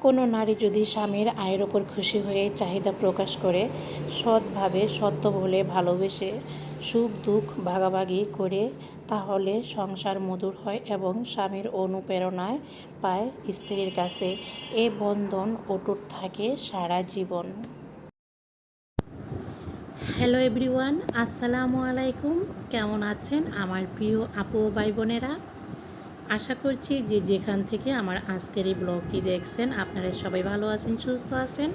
কোনো নারী যদি স্বামীর আয়ের ওপর খুশি হয়ে চাহিদা প্রকাশ করে, সৎভাবে, সত্য বলে ভালোবেসে সুখ, দুঃখ, ভাগাভাগি করে, তাহলে সংসার মধুর হয় এবং স্বামীর অনুপ্রেরণায় পায় স্ত্রীর কাছে। এ বন্ধন অটুট থাকে সারা জীবন। হ্যালো এভরিওয়ান আসসালামু আলাইকুম। কেমন আছেন আমার প্রিয় আপু ভাই বোনেরা? আশা করছি যে যেখান থেকে আমার আজকের এই ব্লগটি দেখছেন, আপনারা সবাই ভালো আছেন, সুস্থ আছেন।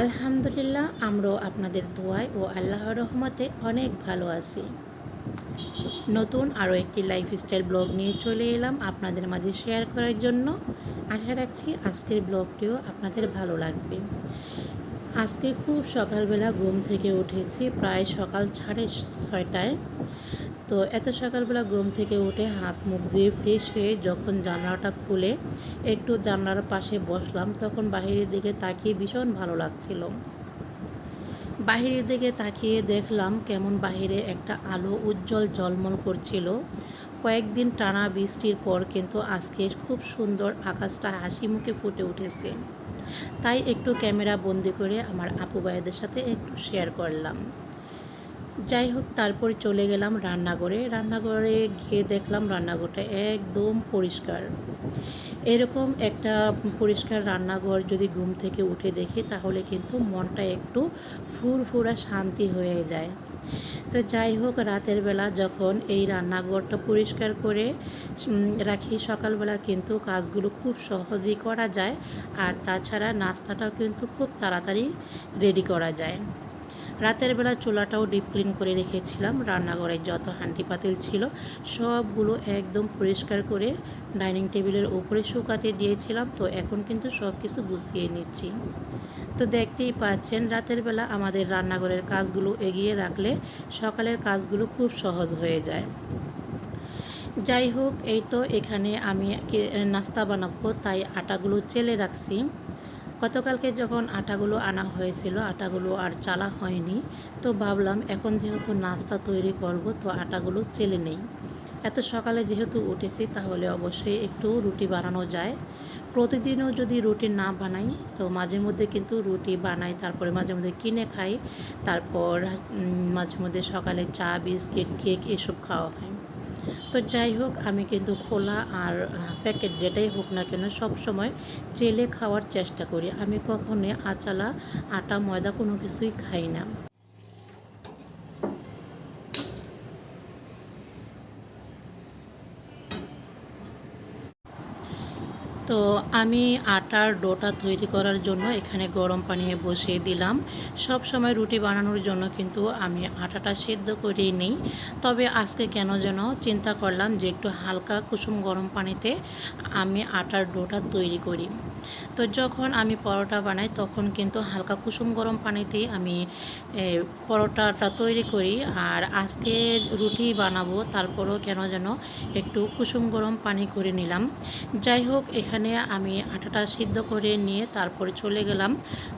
আলহামদুলিল্লাহ, আমরাও আপনাদের দোয়ায় ও আল্লাহর রহমতে অনেক ভালো আছি। নতুন আরও একটি লাইফস্টাইল ব্লগ নিয়ে চলে এলাম আপনাদের মাঝে শেয়ার করার জন্য। আশা রাখছি আজকের ব্লগটিও আপনাদের ভালো লাগবে। আজকে খুব সকালবেলা ঘুম থেকে উঠেছি, প্রায় সকাল সাড়ে ছয়টায়। তো এত সকালবেলা ঘুম থেকে উঠে হাত মুখ ধুয়ে ফ্রেশ হয়ে যখন জানলাটা খুলে একটু জানলার পাশে বসলাম, তখন বাহিরের দিকে তাকিয়ে ভীষণ ভালো লাগছিল। বাহিরের দিকে তাকিয়ে দেখলাম কেমন বাহিরে একটা আলো উজ্জ্বল জলমল করছিল। কয়েকদিন টানা বৃষ্টির পর কিন্তু আজকে খুব সুন্দর আকাশটা হাসি মুখে ফুটে উঠেছে। তাই একটু ক্যামেরা বন্দি করে আমার আপু ভাইদের সাথে একটু শেয়ার করলাম। যাই হোক, তারপরে চলে গেলাম রান্নাঘরে। রান্নাঘরে গিয়ে দেখলাম রান্নাঘরটা একদম পরিষ্কার। এরকম একটা পরিষ্কার রান্নাঘর যদি ঘুম থেকে উঠে দেখি, তাহলে কিন্তু মনটা একটু ফুরফুরা শান্তি হয়ে যায়। তো যাই হোক, রাতের বেলা যখন এই রান্নাঘরটা পরিষ্কার করে রাখি, সকালবেলা কিন্তু কাজগুলো খুব সহজেই করা যায়। আর তাছাড়া নাস্তাটাও কিন্তু খুব তাড়াতাড়ি রেডি করা যায়। রাতের বেলা চুলাটাও ডিপ ক্লিন করে রেখেছিলাম। রান্নাঘরে যত হাঁডি পাতিল ছিল, সবগুলো একদম পরিষ্কার করে ডাইনিং টেবিলের উপরে শুকাতে দিয়েছিলাম। তো এখন কিন্তু সব কিছু গুছিয়ে নিচ্ছি। তো দেখতেই পাচ্ছেন, রাতের বেলা আমাদের রান্নাঘরের কাজগুলো এগিয়ে রাখলে সকালের কাজগুলো খুব সহজ হয়ে যায়। যাই হোক, এই তো এখানে আমি নাস্তা বানাবো, তাই আটাগুলো চেলে রাখছি। গতকালকে যখন আটাগুলো আনা হয়েছিল, আটাগুলো আর চালা হয়নি, তো ভাবলাম এখন যেহেতু নাস্তা তৈরি করব, তো আটাগুলো চেলে নেই। এত সকালে যেহেতু উঠেছি, তাহলে অবশ্যই একটু রুটি বানানো যায়। প্রতিদিনও যদি রুটি না বানাই, তো মাঝে মধ্যে কিন্তু রুটি বানাই, তারপরে মাঝে মধ্যে কিনে খাই, তারপর মাঝে মধ্যে সকালে চা, বিস্কিট, কেক এসব খাওয়া হয়। তো যাই হোক, আমি কিন্তু খোলা আর প্যাকেট যেটাই হোক না কেন সব সময় চেলে খাওয়ার চেষ্টা করি। আমি কখনোই আচালা, আটা, ময়দা কোনো কিছুই খাই না। তো আমি আটার ডোটা তৈরি করার জন্য এখানে গরম পানি বসিয়ে দিলাম। সব সময় রুটি বানানোর জন্য কিন্তু আমি আটাটা সিদ্ধ করে নিই। তবে আজকে কেন যেন চিন্তা করলাম যে একটু হালকা কুসুম গরম পানিতে আমি আটার ডোটা তৈরি করি। তো যখন আমি পরোটা বানাই তখন কিন্তু হালকা কুসুম গরম পানিতেই আমি পরোটাটা তৈরি করি। আর আজকে রুটি বানাবো, তারপরও কেন যেন একটু কুসুম গরম পানি করে নিলাম। যাই হোক, এখানে এখানে আমি আটাটা সিদ্ধ করে নিয়ে তারপরে চলে গেলাম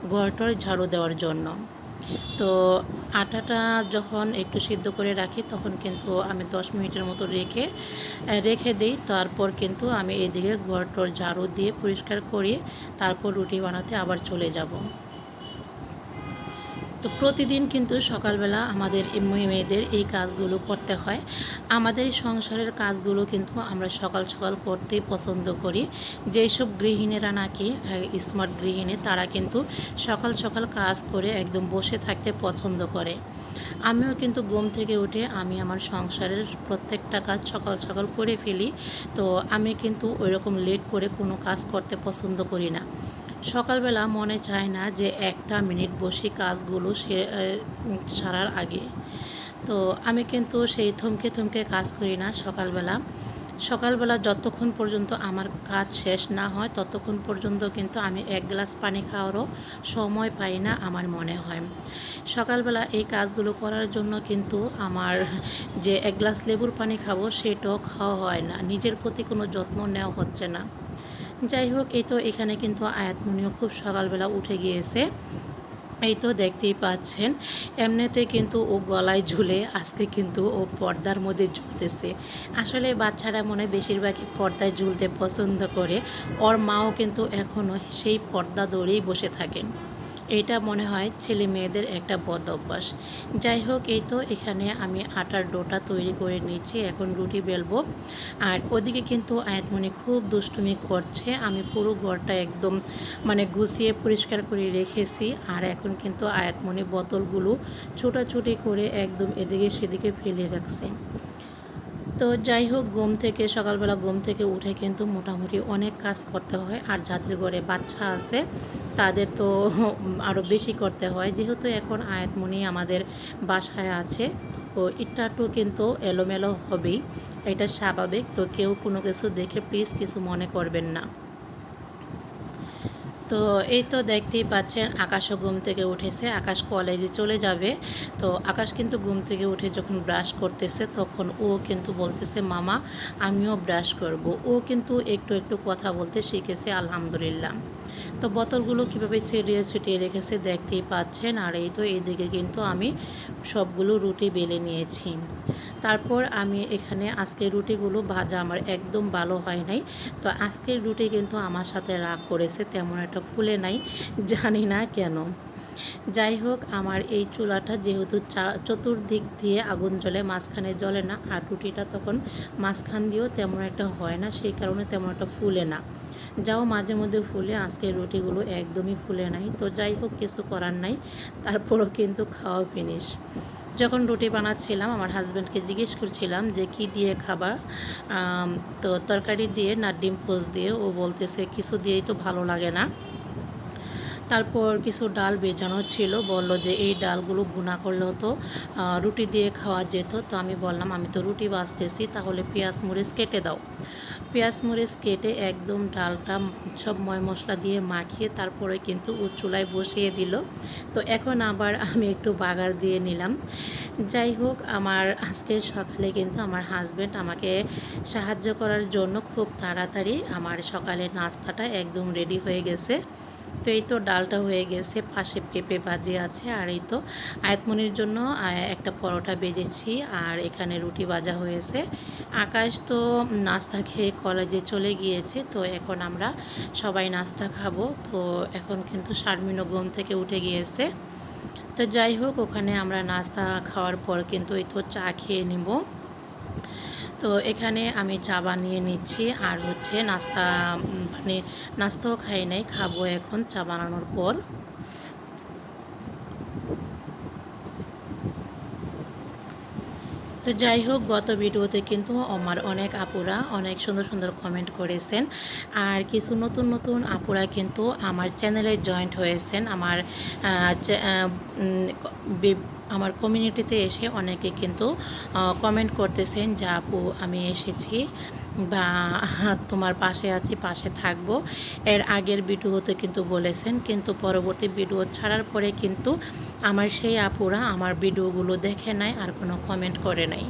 ঘরটর ঝাড়ু দেওয়ার জন্য। তো আটাটা যখন একটু সিদ্ধ করে রাখি তখন কিন্তু আমি দশ মিনিটের মতো রেখে রেখে দিই। তারপর কিন্তু আমি এদিকে ঘরটর ঝাড়ু দিয়ে পরিষ্কার করি তারপর রুটি বানাতে আবার চলে যাব। তো প্রতিদিন কিন্তু সকালবেলা আমাদের মেয়েদের এই কাজগুলো করতে হয়। আমাদের সংসারের কাজগুলো কিন্তু আমরা সকাল সকাল করতেই পছন্দ করি। যেসব গৃহিণীরা নাকি স্মার্ট গৃহিণী, তারা কিন্তু সকাল সকাল কাজ করে একদম বসে থাকতে পছন্দ করে। আমিও কিন্তু ঘুম থেকে উঠে আমি আমার সংসারের প্রত্যেকটা কাজ সকাল সকাল করে ফেলি। তো আমি কিন্তু ওই রকম লেট করে কোনো কাজ করতে পছন্দ করি না। সকালবেলা মনে চায় না যে একটা মিনিট বসি কাজগুলো সে সারার আগে। তো আমি কিন্তু সেই থমকে থমকে কাজ করি না সকালবেলা। সকালবেলা যতক্ষণ পর্যন্ত আমার কাজ শেষ না হয়, ততক্ষণ পর্যন্ত কিন্তু আমি এক গ্লাস পানি খাওয়ারও সময় পাই না আমার মনে হয়। সকালবেলা এই কাজগুলো করার জন্য কিন্তু আমার যে এক গ্লাস লেবুর পানি খাব সেটাও খাওয়া হয় না। নিজের প্রতি কোনো যত্ন নেওয়া হচ্ছে না। যাই হোক, এই তো এখানে কিন্তু আয়াতমনিও খুব সকালবেলা উঠে গিয়েছে। এই তো দেখতেই পাচ্ছেন, এমনিতে কিন্তু ও গলায় ঝুলে, আজকে কিন্তু ও পর্দার মধ্যে ঝুলতেছে। আসলে বাচ্চারা মনে বেশিরভাগই পর্দায় ঝুলতে পছন্দ করে, ওর মাও কিন্তু এখনও সেই পর্দা দৌড়েই বসে থাকেন। এটা মনে হয় ছেলে মেয়েদের একটা বদ অভ্যাস। যাই হোক, এই তো এখানে আমি আটার ডোটা তৈরি করে নিয়েছি, এখন রুটি বেলবো। আর ওদিকে কিন্তু আয়াতমণি খুব দুষ্টুমি করছে। আমি পুরো ঘরটা একদম মানে গুছিয়ে পরিষ্কার করে রেখেছি। আর এখন কিন্তু আয়াতমণি বোতলগুলো ছোটাছুটি করে একদম এদিকে সেদিকে ফেলে রাখছে। তো যাই হোক, ঘুম থেকে, সকালবেলা ঘুম থেকে উঠে কিন্তু মোটামুটি অনেক কাজ করতে হয়। আর যাদের ঘরে বাচ্চা আছে তাদের তো আরও বেশি করতে হয়। যেহেতু এখন আয়াতমণি আমাদের বাসায় আছে, তো একটু কিন্তু এলোমেলো হবেই। এটা স্বাভাবিক, তো কেউ কোনো কিছু দেখে প্লিজ কিছু মনে করবেন না। তো এই তো দেখতেই পাচ্ছেন, আকাশও ঘুম থেকে উঠেছে, আকাশ কলেজে চলে যাবে। তো আকাশ কিন্তু ঘুম থেকে উঠে যখন ব্রাশ করতেছে, তখন ও কিন্তু বলতেছে, মামা, আমিও ব্রাশ করব। ও কিন্তু একটু একটু কথা বলতে শিখেছে, আলহামদুলিল্লাহ। তো বোতলগুলো কীভাবে ছিটিয়ে ছিটিয়ে রেখেছে দেখতেই পাচ্ছেন। আর এই তো এইদিকে কিন্তু আমি সবগুলো রুটি বেলে নিয়েছি। তারপর আমি এখানে আজকে রুটিগুলো ভাজা আমার একদম ভালো হয় নাই। তো আজকের রুটি কিন্তু আমার সাথে রাগ করেছে, তেমন একটা ফুলে নাই, জানি না কেন। যাই হোক, আমার এই চুলাটা যেহেতু চতুর্দিক দিয়ে আগুন জ্বলে, মাঝখানে জ্বলে না, আর রুটিটা তখন মাঝখান দিয়েও তেমন একটা হয় না, সেই কারণে তেমন একটা ফুলে না। যাও মাঝে মধ্যে ফুলে আজকে রুটিগুলো একদমই ফুলে নাই। তো যাই হোক, কিছু করার নাই, তারপরও কিন্তু খাওয়া ফিনিশ যখন রুটি বানাচ্ছিলাম, আমার হাজব্যান্ডকে জিজ্ঞেস করছিলাম যে, কি দিয়ে খাবার তো তরকারি দিয়ে না ডিম পোজ দিয়ে, ও বলতেছে, কিছু দিয়েই তো ভালো লাগে না। তারপর কিছু ডাল বেজানো ছিল, বলল যে, এই ডালগুলো ভুনা করলেও তো রুটি দিয়ে খাওয়া যেত। তো আমি বললাম, আমি তো রুটি বাঁচতেছি, তাহলে পেঁয়াজ মরিচ কেটে দাও। পেঁয়াজ মরিচ কেটে একদম ডালটা সব ময় মশলা দিয়ে মাখিয়ে তারপরে কিন্তু ও চুলায় বসিয়ে দিল। তো এখন আবার আমি একটু বাগার দিয়ে নিলাম। যাই হোক, আমার আজকে সকালে কিন্তু আমার হাজব্যান্ড আমাকে সাহায্য করার জন্য খুব তাড়াতাড়ি আমার সকালের নাস্তাটা একদম রেডি হয়ে গেছে। তো এই তো ডালটা হয়ে গেছে, পাশে পেঁপে ভাজি আছে আর এই তো আয়াতমনির জন্য একটা পরোটা বেজেছি আর এখানে রুটি ভাজা হয়েছে। আকাশ তো নাস্তা খেয়ে কলেজে চলে গিয়েছে। তো এখন আমরা সবাই নাস্তা খাব। তো এখন কিন্তু শারমিনও ঘুম থেকে উঠে গিয়েছে। তো যাই হোক, ওখানে আমরা নাস্তা খাওয়ার পর কিন্তু এই তো চা খেয়ে নিব। তো এখানে আমি চা বানিয়ে নিচ্ছি। আর হচ্ছে নাস্তা মানে নাস্তাও খাই নাই, খাব এখন চা বানানোর পর। তো যাই হোক, গত ভিডিওতে কিন্তু আমার অনেক আপুরা অনেক সুন্দর সুন্দর কমেন্ট করেছেন। আর কিছু নতুন নতুন আপুরা কিন্তু আমার চ্যানেলে জয়েন্ট হয়েছেন। আমার আমার কমিউনিটিতে এসে অনেকে কিন্তু কমেন্ট করতেছেন যে, আপু, আমি এসেছি বা তোমার পাশে আছি, পাশে থাকব। এর আগের ভিডিওতে কিন্তু বলেছেন, কিন্তু পরবর্তী ভিডিও ছাড়ার পরে কিন্তু আমার সেই আপুরা আমার ভিডিওগুলো দেখে নাই আর কোনো কমেন্ট করে নাই।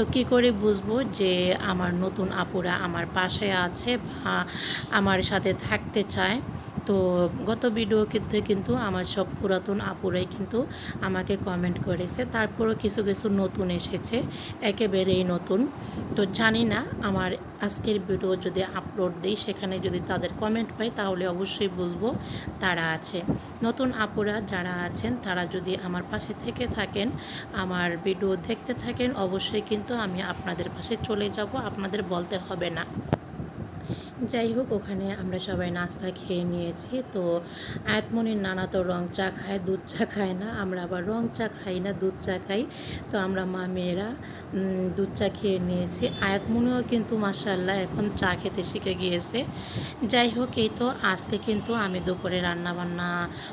তো কি করে বুঝব যে আমার নতুন আপুরা আমার পাশে আছে বা আমার সাথে থাকতে চায়? তো গত ভিডিও ক্ষেত্রে কিন্তু আমার সব পুরাতন আপুরাই কিন্তু আমাকে কমেন্ট করেছে। তারপরও কিছু কিছু নতুন এসেছে, একেবারেই নতুন। তো জানি না আমার আজকের ভিডিও যদি আপলোড দিই, সেখানে যদি তাদের কমেন্ট পাই, তাহলে অবশ্যই বুঝব তারা আছে। নতুন আপুরা যারা আছেন, তারা যদি আমার পাশে থেকে থাকেন, আমার ভিডিও দেখতে থাকেন, অবশ্যই কিন্তু আমি আপনাদের পাশে চলে যাব। আপনাদের বলতে হবে না। যাই হোক ওখানে আমরা সবাই নাস্তা খেয়ে নিয়েছি। তো আয়াতমনির নানা তো রং চা খায়, দুধ চা খায় না। আমরা আবার রং চা খাই না, দুধ চা খাই। তো আমরা মা, মেয়েরা দুধ চা খেয়ে নিয়েছি। আয়াতমনিও কিন্তু মাসাল্লাহ এখন চা খেতে শিখে গিয়েছে। যাই হোক এই তো আজকে কিন্তু আমি দুপুরে রান্না বান্না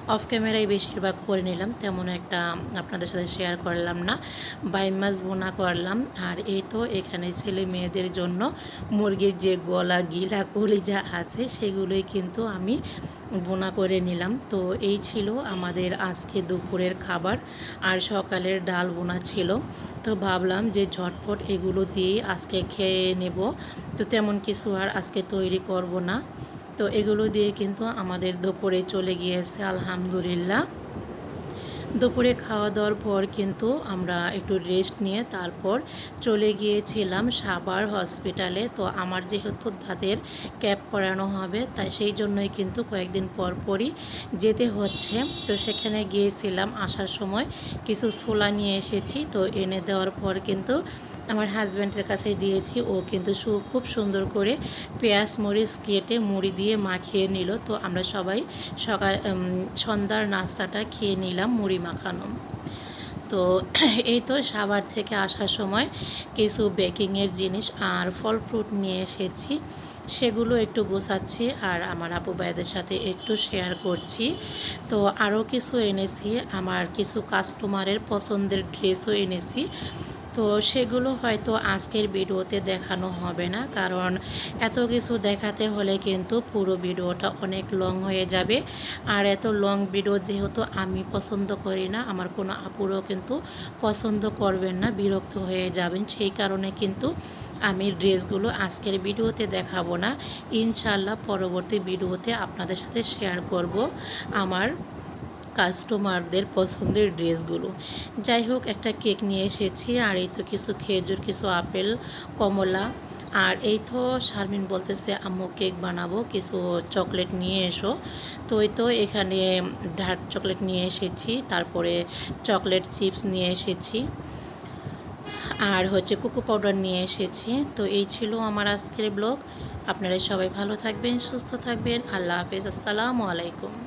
অফ ক্যামেরায় বেশিরভাগ করে নিলাম। তেমন একটা আপনাদের সাথে শেয়ার করলাম না। বাই মাছ বোনা করলাম। আর এই তো এখানে ছেলে মেয়েদের জন্য মুরগির যে গলা গিলা কলিজা আছে সেগুলোই কিন্তু আমি বোনা করে নিলাম। তো এই ছিল আমাদের আজকে দুপুরের খাবার আর সকালের ডাল বোনা ছিল। তো ভাবলাম যে ঝটপট এগুলো দিয়েই আজকে খেয়ে নেব। তো তেমন কিছু আর আজকে তৈরি করব না। তো এগুলো দিয়ে কিন্তু আমাদের দুপুরে চলে গিয়েছে, আলহামদুলিল্লাহ। দুপুরে খাওয়া দাওয়ার পর কিন্তু আমরা একটু রেস্ট নিয়ে তারপর চলে গিয়েছিলাম সাবার হসপিটালে তো আমার যেহেতু তাদের ক্যাপ পরানো হবে, তাই সেই জন্যই কিন্তু কয়েকদিন পর পরই যেতে হচ্ছে। তো সেখানে গিয়েছিলাম, আসার সময় কিছু ছোলা নিয়ে এসেছি। তো এনে দেওয়ার পর কিন্তু আমার হাজব্যান্ডের কাছে দিয়েছি। ও কিন্তু সু- খুব সুন্দর করে পেঁয়াজ, মরিচ কেটে মুড়ি দিয়ে মাখিয়ে নিল। তো আমরা সবাই সকাল সন্ধ্যার নাস্তাটা খেয়ে নিলাম মুড়ি মাখানো। তো এই তো সাভার থেকে আসার সময় কিছু বেকিংয়ের জিনিস আর ফল ফ্রুট নিয়ে এসেছি। সেগুলো একটু গোছাচ্ছি আর আমার আপু ভাইদের সাথে একটু শেয়ার করছি। তো আরও কিছু এনেছি। আমার কিছু কাস্টমারের পছন্দের ড্রেসও এনেছি। তো সেগুলো হয়তো আজকের ভিডিওতে দেখানো হবে না। কারণ এত কিছু দেখাতে হলে কিন্তু পুরো ভিডিওটা অনেক লং হয়ে যাবে। আর এত লং ভিডিও যেহেতু আমি পছন্দ করি না, আমার কোনো আপুরও কিন্তু পছন্দ করবেন না, বিরক্ত হয়ে যাবেন। সেই কারণে কিন্তু আমি ড্রেসগুলো আজকের ভিডিওতে দেখাবো না। ইনশাল্লাহ পরবর্তী ভিডিওতে আপনাদের সাথে শেয়ার করব। আমার কাস্টমারদের পছন্দের ড্রেসগুলো। যাই হোক, একটা কেক নিয়ে এসেছি, আর এই তো কিছু খেজুর, কিছু আপেল, কমলা, আর এই তো শারমিন বলতেছে, আম্মু, কেক বানাবো, কিছু চকলেট নিয়ে এসো। তো এই তো এখানে ডার্ক চকলেট নিয়ে এসেছি, তারপরে চকলেট চিপস নিয়ে এসেছি, আর হচ্ছে কোকো পাউডার নিয়ে এসেছি। তো এই ছিল আমার আজকের ব্লগ। আপনারা সবাই ভালো থাকবেন, সুস্থ থাকবেন। আল্লাহ হাফেজ, আসসালামু আলাইকুম।